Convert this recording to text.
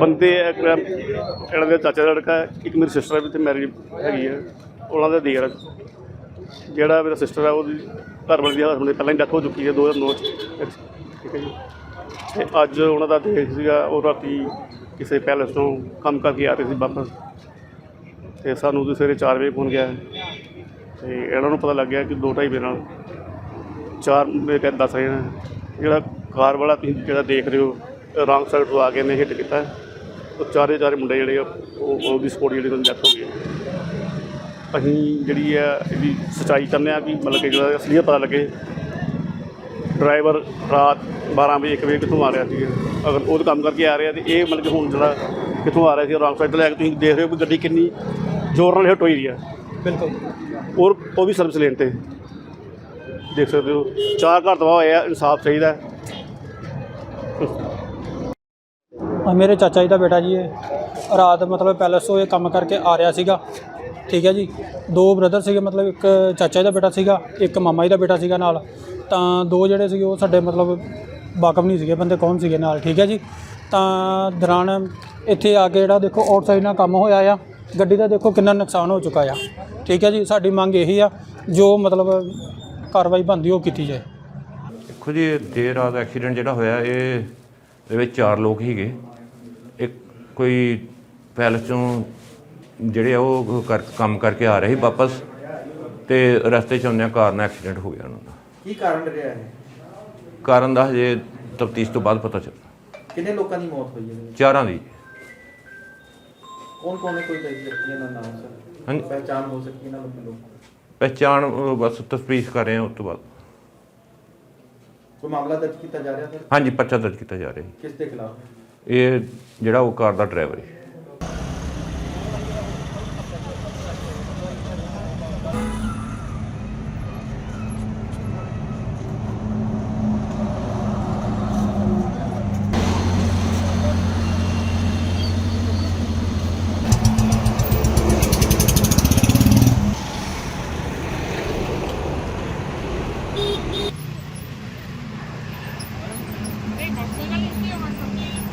ਬੰਦੇ ਇੱਕ ਇਹਨਾਂ ਦੇ ਚਾਚਾ ਦਾ ਲੜਕਾ ਹੈ, ਇੱਕ ਮੇਰੀ ਸਿਸਟਰ ਵੀ ਤੇ ਮੈਰਿਜ ਹੈਗੀ ਹੈ। ਉਹਨਾਂ ਦਾ ਦੇਰ ਜਿਹੜਾ ਮੇਰਾ ਸਿਸਟਰ ਹੈ ਉਹਦੀ ਘਰ ਵਾਲੀ ਦੀ ਹਸਬੰਦ ਦੀ ਪਹਿਲਾਂ ਹੀ ਡੈਥ ਹੋ ਚੁੱਕੀ ਹੈ 2009 ਚ। ਠੀਕ ਹੈ ਜੀ। ਤੇ ਅੱਜ ਉਹਨਾਂ ਦਾ ਦੇਰ ਸੀਗਾ ਉਹ ਰਾਤੀ ਕਿਸੇ ਪੈਲਸ ਤੋਂ ਕੰਮ ਕਰਕੇ ਆ ਰਹੇ ਸੀ ਵਾਪਸ। ਤੇ ਸਾਨੂੰ ਤੇ ਸਵੇਰੇ 4 ਵਜੇ ਫੋਨ ਗਿਆ। ਤੇ ਇਹਨਾਂ ਨੂੰ ਪਤਾ ਲੱਗ ਗਿਆ ਕਿ ਦੋ ਢਾਈ ਵਜੇ ਨਾਲ ਚਾਰ ਮੇਰੇ ਕਹਿੰਦੇ ਦੱਸ ਰਹੇ ਨੇ ਜਿਹੜਾ ਕਾਰ ਵਾਲਾ ਤੁਸੀਂ ਜਿਹੜਾ ਦੇਖ ਰਹੇ ਹੋ ਰੌਂਗ ਸਾਈਡ ਤੋਂ ਆ ਕੇ ਨੇ ਹਿੱਟ ਕੀਤਾ ਹੈ। ਉਹ ਚਾਰੇ ਚਾਰੇ ਮੁੰਡੇ ਜਿਹੜੇ ਆ ਉਹ ਉਹਦੀ ਸਪੋਰਟ ਜਿਹੜੀ ਉਹਨਾਂ ਦੀ ਡੈਥ ਹੋ ਗਈ ਹੈ। ਅਸੀਂ ਜਿਹੜੀ ਆ ਇਹਦੀ ਸਚਾਈ ਚਾਹੁੰਦੇ ਆ ਕਿ ਮਤਲਬ ਕਿ ਜਿਹੜਾ ਅਸਲੀਅਤ ਪਤਾ ਲੱਗੇ ਡਰਾਈਵਰ ਰਾਤ 12 ਵਜੇ 1 ਵਜੇ ਕਿੱਥੋਂ ਆ ਰਿਹਾ ਸੀ ਅਗਰ ਉਹ ਤਾਂ ਕੰਮ ਕਰਕੇ ਆ ਰਿਹਾ ਤੇ ਇਹ ਮਤਲਬ ਕਿ ਹੁਣ ਜਿਹੜਾ ਕਿੱਥੋਂ ਆ ਰਿਹਾ ਸੀ ਰੌਂਗ ਸਾਈਡ ਤੋਂ ਲੈ ਕੇ ਤੁਸੀਂ ਦੇਖ ਰਹੇ ਹੋ ਕਿ ਗੱਡੀ ਕਿੰਨੀ ਜ਼ੋਰ ਨਾਲ ਹਿੱਟ ਹੋਈ ਦੀ ਆ ਬਿਲਕੁਲ ਔਰ ਉਹ ਵੀ ਸਰਵਿਸ ਲੇਨ ਤੇ ਦੇਖ ਸਕਦੇ ਹੋ ਚਾਰ ਘਰ ਤਬਾਹ ਹੋਏ ਆ ਇਨਸਾਫ ਚਾਹੀਦਾ ਹੈ। ਆ ਮੇਰੇ ਚਾਚਾ ਜੀ ਦਾ ਬੇਟਾ ਜੀ, ਇਹ ਰਾਤ ਮਤਲਬ ਪੈਲਸ ਤੋਂ ਇਹ ਕੰਮ ਕਰਕੇ ਆ ਰਿਹਾ ਸੀਗਾ। ਠੀਕ ਹੈ ਜੀ? ਦੋ ਬ੍ਰਦਰ ਸੀਗੇ, ਮਤਲਬ ਇੱਕ ਚਾਚਾ ਜੀ ਦਾ ਬੇਟਾ ਸੀਗਾ, ਇੱਕ ਮਾਮਾ ਜੀ ਦਾ ਬੇਟਾ ਸੀਗਾ ਨਾਲ। ਤਾਂ ਦੋ ਜਿਹੜੇ ਸੀਗੇ, ਉਹ ਸਾਡੇ ਮਤਲਬ ਵਾਕਫ ਨਹੀਂ ਸੀਗੇ, ਬੰਦੇ ਕੌਣ ਸੀਗੇ ਨਾਲ, ਠੀਕ ਹੈ ਜੀ? ਤਾਂ ਦੌਰਾਨ ਇੱਥੇ ਆ ਕੇ ਜਿਹੜਾ ਦੇਖੋ ਆਊਟਸਾਈਡ ਨਾਲ ਕੰਮ ਹੋਇਆ ਆ। ਗੱਡੀ ਦਾ ਦੇਖੋ ਕਿੰਨਾ ਨੁਕਸਾਨ ਹੋ ਚੁੱਕਾ ਆ। ਠੀਕ ਹੈ ਜੀ? ਸਾਡੀ ਮੰਗ ਇਹੀ ਆ, ਜੋ ਮਤਲਬ ਕਾਰਵਾਈ ਬਣਦੀ ਉਹ ਕੀਤੀ ਜਾਏ। ਦੇਖੋ ਜੀ ਦੇਰ ਰਾਤ ਐਕਸੀਡੈਂਟ ਜਿਹੜਾ ਹੋਇਆ, ਇਹ ਦੇ ਵਿੱਚ ਚਾਰ ਲੋਕ ਹੀਗੇ ਇੱਕ ਕੋਈ ਪੈਲਸ ਤੋਂ ਜਿਹੜੇ ਆ ਉਹ ਕਰ ਕੰਮ ਕਰਕੇ ਆ ਰਹੇ ਸੀ ਵਾਪਸ ਤੇ ਰਸਤੇ 'ਚ ਆਉਂਦਿਆਂ ਕਾਰ ਨਾਲ ਐਕਸੀਡੈਂਟ ਹੋ ਗਿਆ ਉਹਨਾਂ ਦਾ। ਕੀ ਕਾਰਨ ਰਿਹਾ ਹੈ ਕਾਰਨ ਦਾ ਹਜੇ ਤਫਤੀਸ਼ ਤੋਂ ਬਾਅਦ ਪਤਾ ਚੱਲਣਾ ਕਿੰਨੇ ਲੋਕਾਂ ਦੀ ਮੌਤ ਹੋਈ ਹੈ? ਚਾਰਾਂ ਦੀ। ਕੌਣ ਕੌਣ ਹੈ ਕੋਈ ਵਿਅਕਤੀਆਂ ਦਾ ਨਾਮ ਸਰ? ਹਾਂਜੀ। ਪਹਿਚਾਣ ਹੋ ਸਕਦੀ ਇਹਨਾਂ ਲੋਕਾਂ ਲੋਕਾਂ ਦੀ? ਪਹਿਚਾਣ ਅਹ, ਬਸ ਤਸਦੀਕ ਕਰ ਰਹੇ ਹਾਂ ਉਸ ਤੋਂ ਬਾਅਦ। ਕੋਈ ਮਾਮਲਾ ਦਰਜ ਕੀਤਾ ਜਾ ਰਿਹਾ ਸਰ? ਹਾਂਜੀ ਪਰਚਾ ਦਰਜ ਕੀਤਾ ਜਾ ਰਿਹਾ ਕਿਸ ਦੇ ਖਿਲਾਫ? ਇਹ ਜਿਹੜਾ ਉਹ ਕਾਰ ਦਾ ਡਰਾਈਵਰ ਹੈ। よしよしよし。